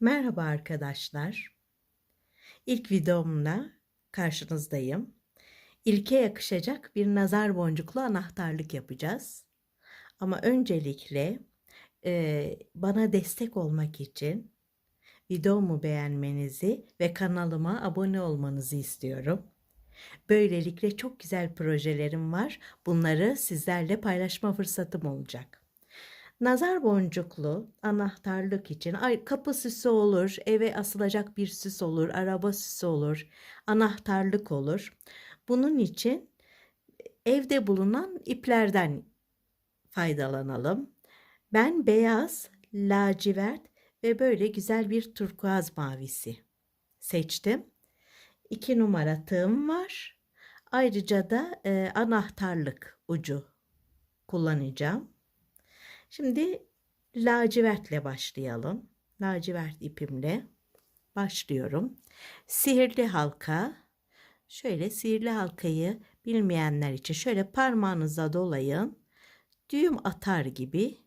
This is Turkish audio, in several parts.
Merhaba arkadaşlar. İlk videomla karşınızdayım. İlke yakışacak bir nazar boncuklu anahtarlık yapacağız. Ama öncelikle e, bana destek olmak için videomu beğenmenizi ve kanalıma abone olmanızı istiyorum. Böylelikle çok güzel projelerim var. Bunları sizlerle paylaşma fırsatım olacak. Nazar boncuklu anahtarlık için ay kapı süsü olur, eve asılacak bir süs olur, araba süsü olur, anahtarlık olur. Bunun için evde bulunan iplerden faydalanalım. Ben beyaz, lacivert ve böyle güzel bir turkuaz mavisi seçtim. İki numara tığım var. Ayrıca da e, anahtarlık ucu kullanacağım. Şimdi lacivertle başlayalım. Lacivert ipimle başlıyorum. Sihirli halka. Şöyle sihirli halkayı bilmeyenler için şöyle parmağınıza dolayın. Düğüm atar gibi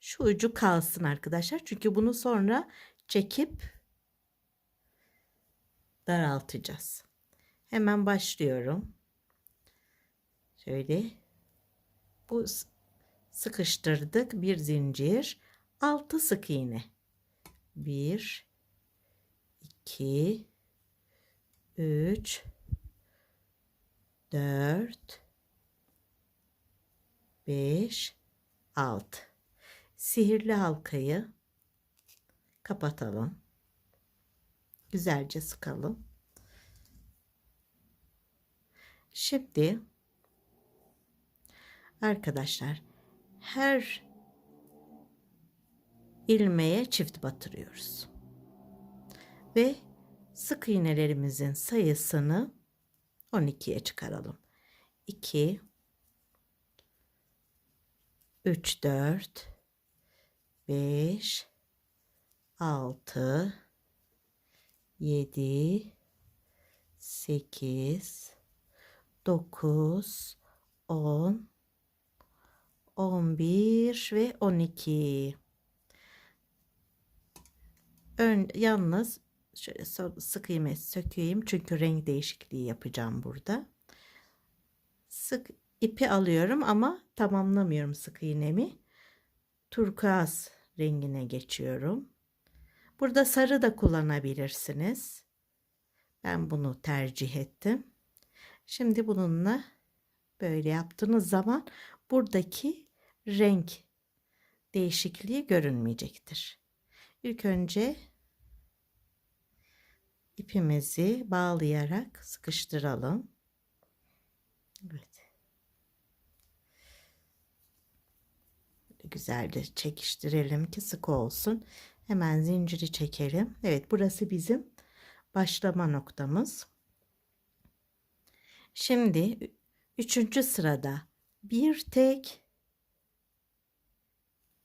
şu ucu kalsın arkadaşlar. Çünkü bunu sonra çekip daraltacağız. Hemen başlıyorum. Şöyle bu sıkıştırdık. Bir zincir. Altı sık iğne. 1 2 3 4 5 6 sihirli halkayı kapatalım. Güzelce sıkalım. Şimdi arkadaşlar her ilmeğe çift batırıyoruz. Ve sık iğnelerimizin sayısını 12'ye çıkaralım. 2 3 4 5 6 7 8 9 10 11 ve 12. Ön, yalnız şöyle sık iğme sökeyim çünkü renk değişikliği yapacağım burada. Sık ipi alıyorum ama tamamlamıyorum sık iğnemi. Turkuaz rengine geçiyorum. Burada sarı da kullanabilirsiniz. Ben bunu tercih ettim. Şimdi bununla böyle yaptığınız zaman buradaki renk değişikliği görünmeyecektir. İlk önce ipimizi bağlayarak sıkıştıralım. Evet. Güzelce çekiştirelim ki sık olsun. Hemen zinciri çekelim. Evet burası bizim başlama noktamız. Şimdi üçüncü sırada bir tek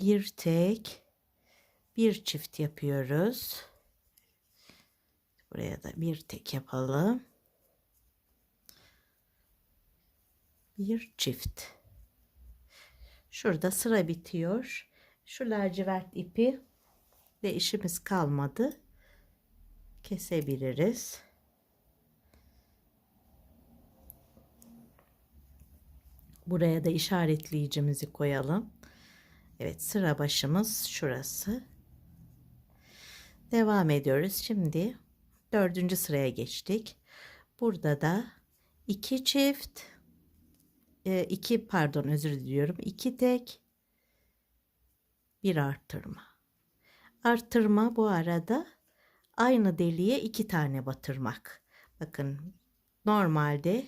bir tek bir çift yapıyoruz. Buraya da bir tek yapalım. Bir çift. Şurada sıra bitiyor. Şu lacivert ipi de işimiz kalmadı. Kesebiliriz. Buraya da işaretleyicimizi koyalım. Evet sıra başımız şurası. Devam ediyoruz. Şimdi dördüncü sıraya geçtik. Burada da iki çift e, iki pardon özür diliyorum. iki tek bir arttırma. Arttırma bu arada aynı deliğe iki tane batırmak. Bakın normalde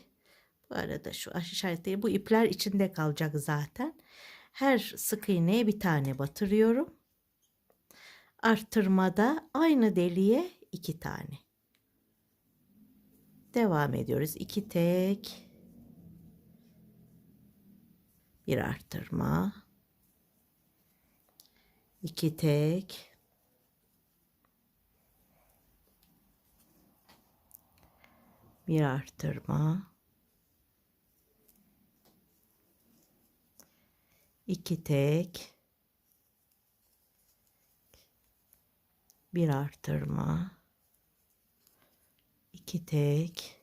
bu arada şu işaretleri bu ipler içinde kalacak zaten. Her sık iğneye bir tane batırıyorum. Arttırmada aynı deliğe iki tane. Devam ediyoruz. İki tek. Bir arttırma. İki tek. Bir arttırma. İki tek. Bir artırma. İki tek.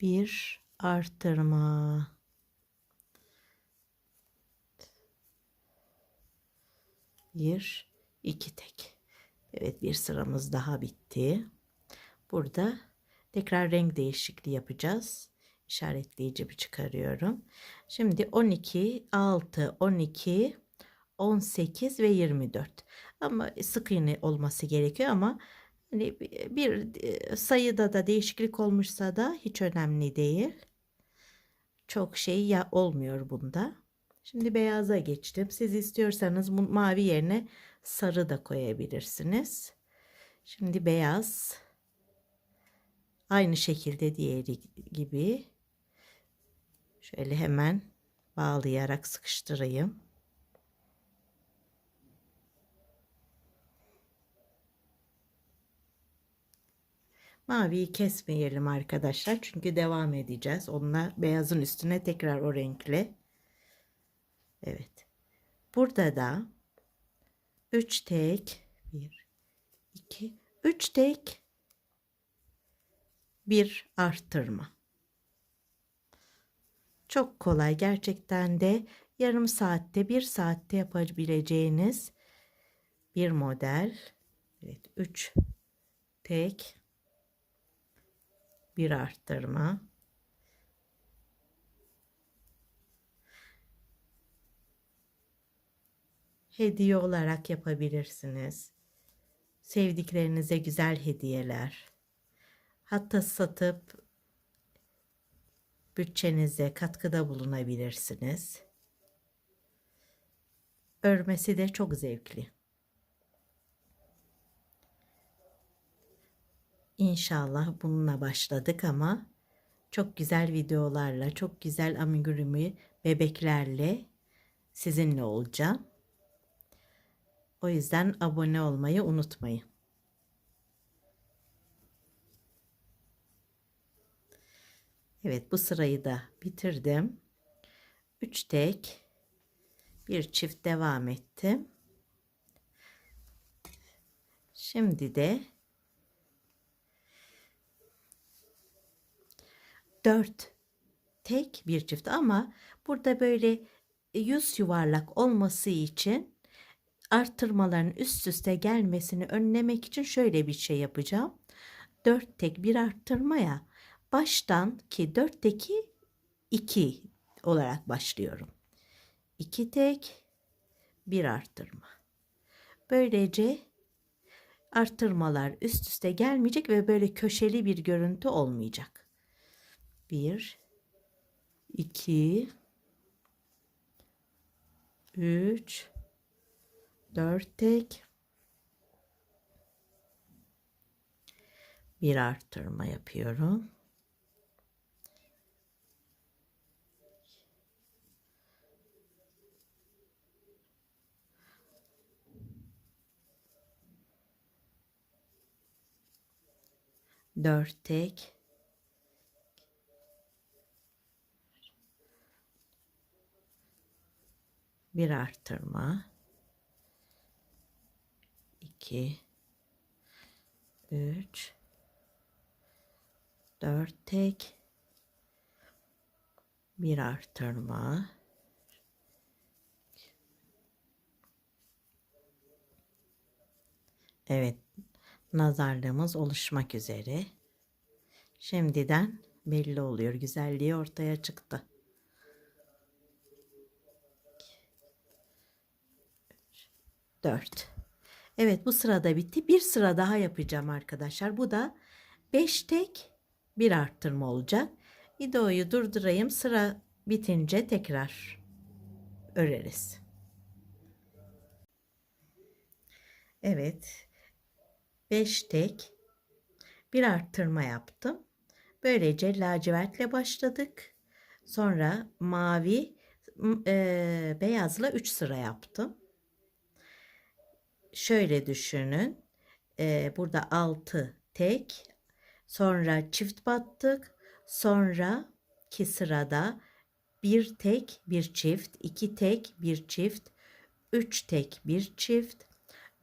Bir artırma. Bir iki tek. Evet bir sıramız daha bitti. Burada tekrar renk değişikliği yapacağız işaretleyicimi çıkarıyorum. Şimdi 12, 6, 12, 18 ve 24. Ama sık iğne olması gerekiyor ama hani bir sayıda da değişiklik olmuşsa da hiç önemli değil. Çok şey ya olmuyor bunda. Şimdi beyaza geçtim. Siz istiyorsanız bu mavi yerine sarı da koyabilirsiniz. Şimdi beyaz aynı şekilde diğeri gibi Şöyle hemen bağlayarak sıkıştırayım. Maviyi kesmeyelim arkadaşlar. Çünkü devam edeceğiz. Onunla beyazın üstüne tekrar o renkle. Evet. Burada da 3 tek 1 2 3 tek bir arttırma. Çok kolay gerçekten de yarım saatte bir saatte yapabileceğiniz bir model. Evet 3 tek bir arttırma. Hediye olarak yapabilirsiniz. Sevdiklerinize güzel hediyeler. Hatta satıp bütçenize katkıda bulunabilirsiniz. Örmesi de çok zevkli. İnşallah bununla başladık ama çok güzel videolarla, çok güzel amigurumi bebeklerle sizinle olacağım. O yüzden abone olmayı unutmayın. Evet bu sırayı da bitirdim. 3 tek bir çift devam ettim. Şimdi de 4 tek bir çift ama burada böyle yüz yuvarlak olması için arttırmaların üst üste gelmesini önlemek için şöyle bir şey yapacağım. 4 tek bir arttırmaya baştan ki dörtteki 2 olarak başlıyorum. 2 tek bir arttırma. Böylece arttırmalar üst üste gelmeyecek ve böyle köşeli bir görüntü olmayacak. 1 2 3 4 tek bir arttırma yapıyorum. Dört tek. Bir artırma. İki. Üç. Dört tek. Bir artırma. Evet nazarlığımız oluşmak üzere. Şimdiden belli oluyor. Güzelliği ortaya çıktı. Dört. Evet bu sırada bitti. Bir sıra daha yapacağım arkadaşlar. Bu da beş tek bir arttırma olacak. Videoyu durdurayım. Sıra bitince tekrar öreriz. Evet. 5 tek bir arttırma yaptım. Böylece lacivertle başladık. Sonra mavi e, beyazla 3 sıra yaptım. Şöyle düşünün. E, burada 6 tek. Sonra çift battık. Sonra ki sırada bir tek bir çift, iki tek bir çift, üç tek bir çift,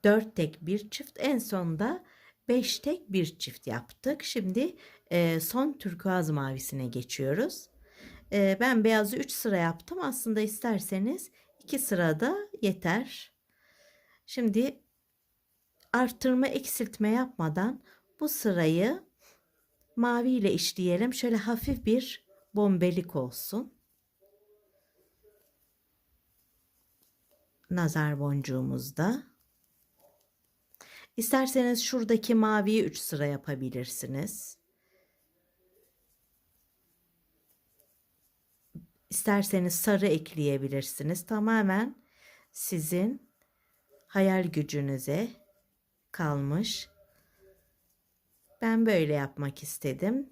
dört tek bir çift. En sonunda beş tek bir çift yaptık. Şimdi e, son turkuaz mavisine geçiyoruz. E, ben beyazı 3 sıra yaptım. Aslında isterseniz 2 sırada yeter. Şimdi artırma eksiltme yapmadan bu sırayı mavi ile işleyelim. Şöyle hafif bir bombelik olsun. Nazar boncuğumuzda. İsterseniz şuradaki maviyi 3 sıra yapabilirsiniz. İsterseniz sarı ekleyebilirsiniz. Tamamen sizin hayal gücünüze kalmış. Ben böyle yapmak istedim.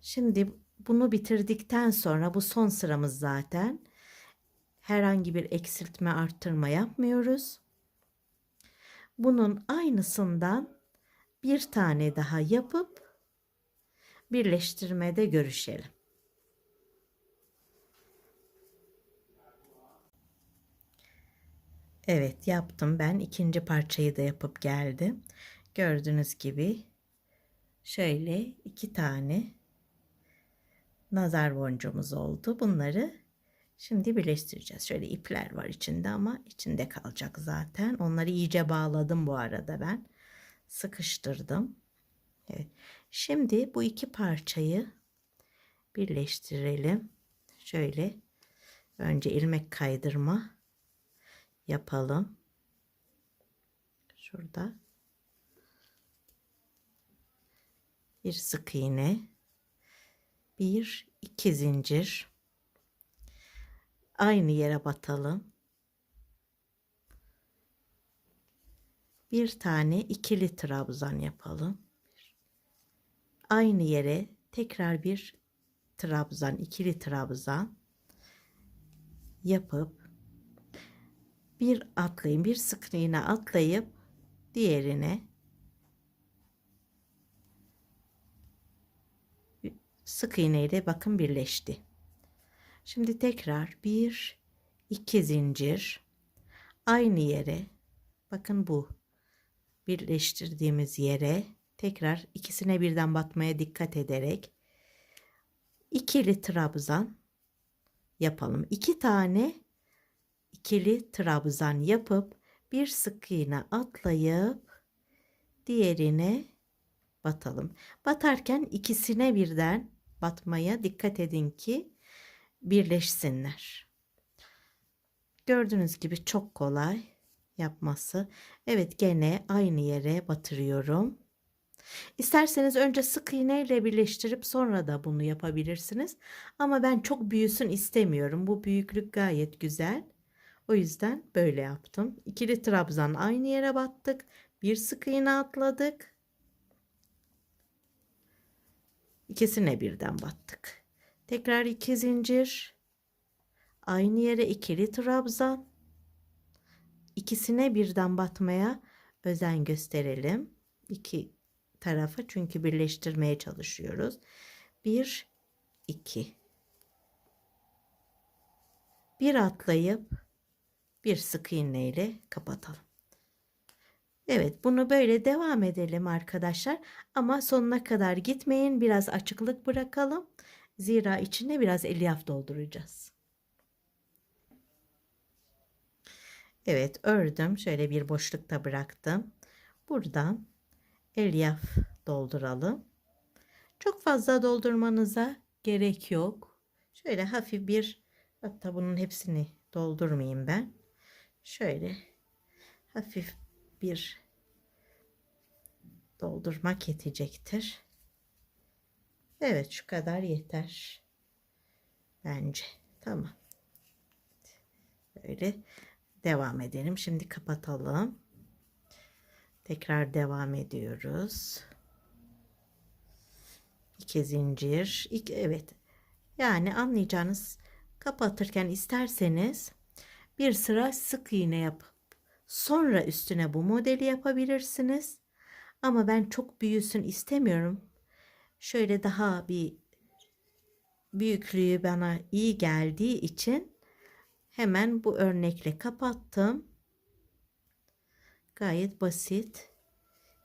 Şimdi bunu bitirdikten sonra bu son sıramız zaten. Herhangi bir eksiltme arttırma yapmıyoruz. Bunun aynısından bir tane daha yapıp birleştirmede görüşelim. Evet yaptım ben ikinci parçayı da yapıp geldim. Gördüğünüz gibi şöyle iki tane nazar boncuğumuz oldu. Bunları şimdi birleştireceğiz. Şöyle ipler var içinde ama içinde kalacak zaten. Onları iyice bağladım bu arada ben. Sıkıştırdım. Evet. Şimdi bu iki parçayı birleştirelim. Şöyle önce ilmek kaydırma yapalım. Şurada bir sık iğne, bir iki zincir aynı yere batalım. Bir tane ikili trabzan yapalım. Aynı yere tekrar bir trabzan, ikili trabzan yapıp bir atlayın, bir sık iğne atlayıp diğerine sık iğne ile bakın birleşti. Şimdi tekrar bir iki zincir aynı yere bakın bu birleştirdiğimiz yere tekrar ikisine birden batmaya dikkat ederek ikili trabzan yapalım. İki tane ikili trabzan yapıp bir sık iğne atlayıp diğerine batalım. Batarken ikisine birden batmaya dikkat edin ki birleşsinler. Gördüğünüz gibi çok kolay yapması. Evet gene aynı yere batırıyorum. İsterseniz önce sık iğne ile birleştirip sonra da bunu yapabilirsiniz. Ama ben çok büyüsün istemiyorum. Bu büyüklük gayet güzel. O yüzden böyle yaptım. İkili trabzan aynı yere battık. Bir sık iğne atladık. İkisine birden battık. Tekrar iki zincir. Aynı yere ikili trabzan. İkisine birden batmaya özen gösterelim. İki tarafa çünkü birleştirmeye çalışıyoruz. Bir, iki. Bir atlayıp bir sık iğne ile kapatalım. Evet bunu böyle devam edelim arkadaşlar. Ama sonuna kadar gitmeyin. Biraz açıklık bırakalım. Zira içine biraz elyaf dolduracağız. Evet ördüm. Şöyle bir boşlukta bıraktım. Buradan elyaf dolduralım. Çok fazla doldurmanıza gerek yok. Şöyle hafif bir hatta bunun hepsini doldurmayayım ben şöyle hafif bir doldurmak yetecektir. Evet şu kadar yeter. Bence. Tamam. Böyle devam edelim. Şimdi kapatalım. Tekrar devam ediyoruz. İki zincir. İki, evet. Yani anlayacağınız kapatırken isterseniz bir sıra sık iğne yapıp sonra üstüne bu modeli yapabilirsiniz. Ama ben çok büyüsün istemiyorum. Şöyle daha bir büyüklüğü bana iyi geldiği için hemen bu örnekle kapattım. Gayet basit.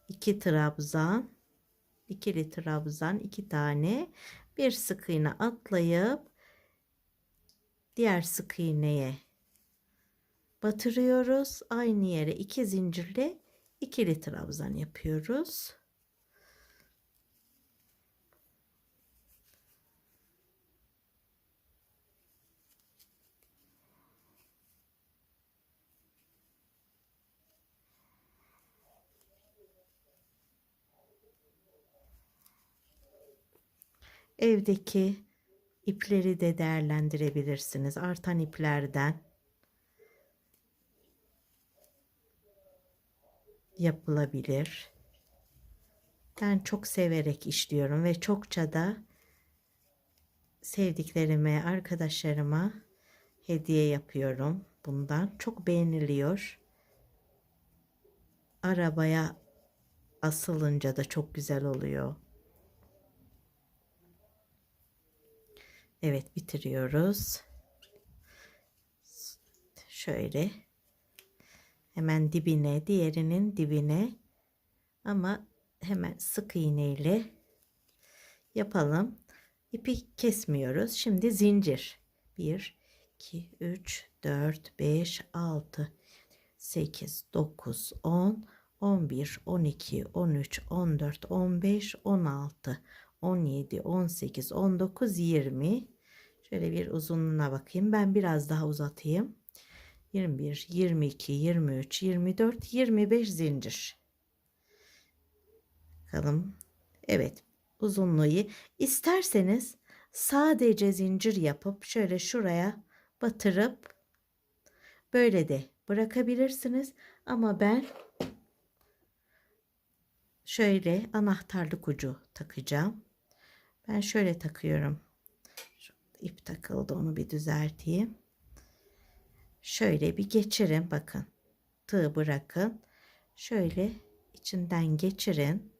2 trabzan, ikili trabzan, iki tane bir sık iğne atlayıp diğer sık iğneye batırıyoruz. Aynı yere iki zincirle ikili trabzan yapıyoruz. Evdeki ipleri de değerlendirebilirsiniz. Artan iplerden yapılabilir. Ben çok severek işliyorum ve çokça da sevdiklerime, arkadaşlarıma hediye yapıyorum bundan. Çok beğeniliyor. Arabaya asılınca da çok güzel oluyor. Evet bitiriyoruz. Şöyle hemen dibine diğerinin dibine ama hemen sık iğne ile yapalım. İpi kesmiyoruz. Şimdi zincir. 1 2 3 4 5 6 8 9 10 11 12 13 14 15 16 17, 18, 19, 20. Şöyle bir uzunluğuna bakayım. Ben biraz daha uzatayım. 21, 22, 23, 24, 25 zincir. Bakalım. Evet. Uzunluğu isterseniz sadece zincir yapıp şöyle şuraya batırıp böyle de bırakabilirsiniz. Ama ben şöyle anahtarlık ucu takacağım. Ben şöyle takıyorum. İp takıldı onu bir düzelteyim. Şöyle bir geçirin bakın. Tığ bırakın. Şöyle içinden geçirin.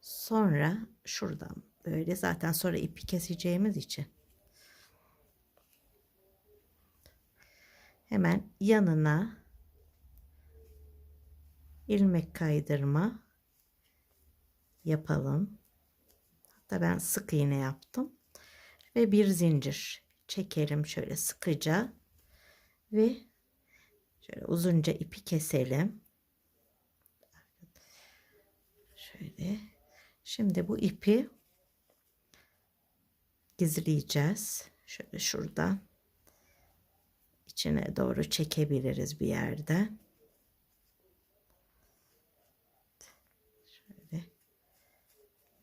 Sonra şuradan böyle zaten sonra ipi keseceğimiz için. Hemen yanına ilmek kaydırma yapalım. Hatta ben sık iğne yaptım. Ve bir zincir çekelim şöyle sıkıca. Ve şöyle uzunca ipi keselim. Şöyle. Şimdi bu ipi gizleyeceğiz. Şöyle şuradan içine doğru çekebiliriz bir yerden. Şöyle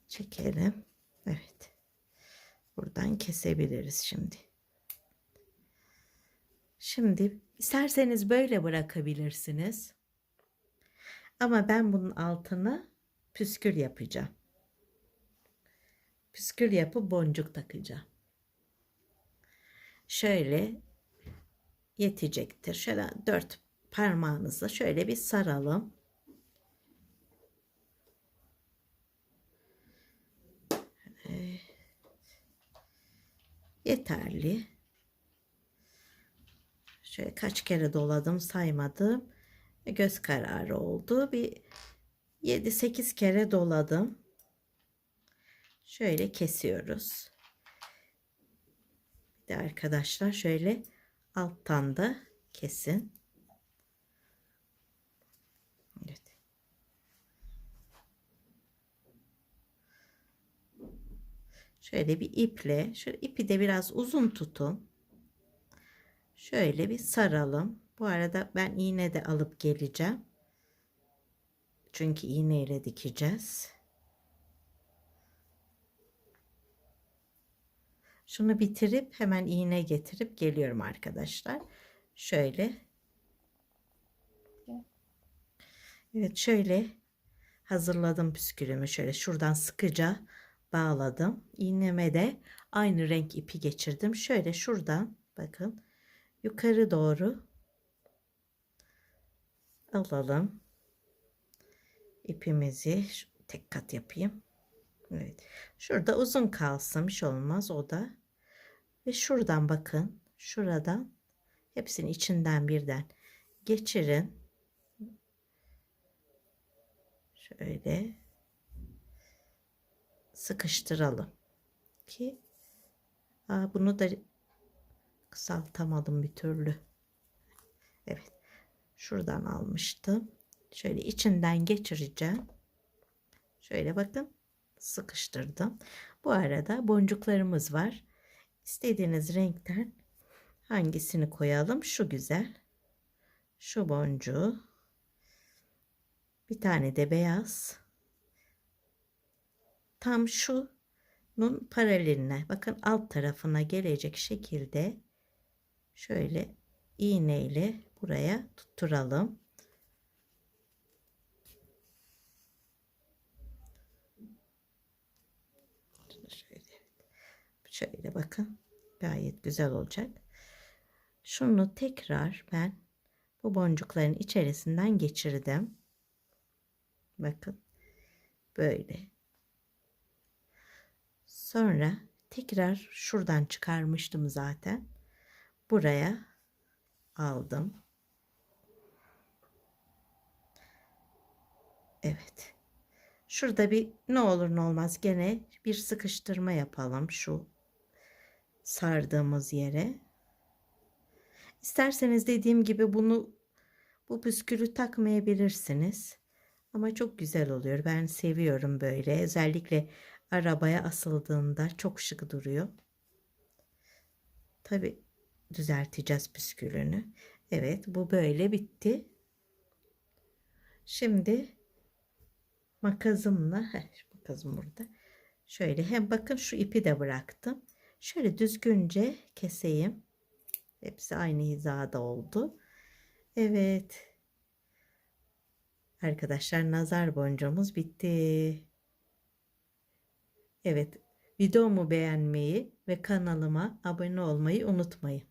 çekelim. Buradan kesebiliriz şimdi. Şimdi isterseniz böyle bırakabilirsiniz. Ama ben bunun altını püskül yapacağım. Püskül yapıp boncuk takacağım. Şöyle yetecektir. Şöyle dört parmağınızla şöyle bir saralım. Yeterli. Şöyle kaç kere doladım saymadım. Göz kararı oldu. Bir 7-8 kere doladım. Şöyle kesiyoruz. Bir de arkadaşlar şöyle alttan da kesin. Şöyle bir iple, şöyle ipi de biraz uzun tutun. Şöyle bir saralım. Bu arada ben iğne de alıp geleceğim. Çünkü iğne ile dikeceğiz. Şunu bitirip hemen iğne getirip geliyorum arkadaşlar. Şöyle. Evet şöyle hazırladım püskülümü. Şöyle şuradan sıkıca bağladım. İğneme de aynı renk ipi geçirdim. Şöyle şuradan bakın yukarı doğru alalım. ipimizi tek kat yapayım. Evet. Şurada uzun kalsın bir şey olmaz o da. Ve şuradan bakın. Şuradan hepsini içinden birden geçirin. Şöyle sıkıştıralım ki Aa, bunu da kısaltamadım bir türlü. Evet. Şuradan almıştım. Şöyle içinden geçireceğim. Şöyle bakın sıkıştırdım. Bu arada boncuklarımız var. İstediğiniz renkten hangisini koyalım? Şu güzel. Şu boncuğu. Bir tane de beyaz. Tam şunun paraleline bakın alt tarafına gelecek şekilde şöyle iğneyle buraya tutturalım. Şöyle, şöyle bakın gayet güzel olacak. Şunu tekrar ben bu boncukların içerisinden geçirdim. Bakın böyle. Sonra tekrar şuradan çıkarmıştım zaten. Buraya aldım. Evet. Şurada bir ne olur ne olmaz gene bir sıkıştırma yapalım şu sardığımız yere. İsterseniz dediğim gibi bunu bu püskülü takmayabilirsiniz. Ama çok güzel oluyor. Ben seviyorum böyle. Özellikle arabaya asıldığında çok şık duruyor. Tabi düzelteceğiz püskülünü. Evet bu böyle bitti. Şimdi makasımla heh, makasım burada. Şöyle hem bakın şu ipi de bıraktım. Şöyle düzgünce keseyim. Hepsi aynı hizada oldu. Evet. Arkadaşlar nazar boncuğumuz bitti. Evet. Videomu beğenmeyi ve kanalıma abone olmayı unutmayın.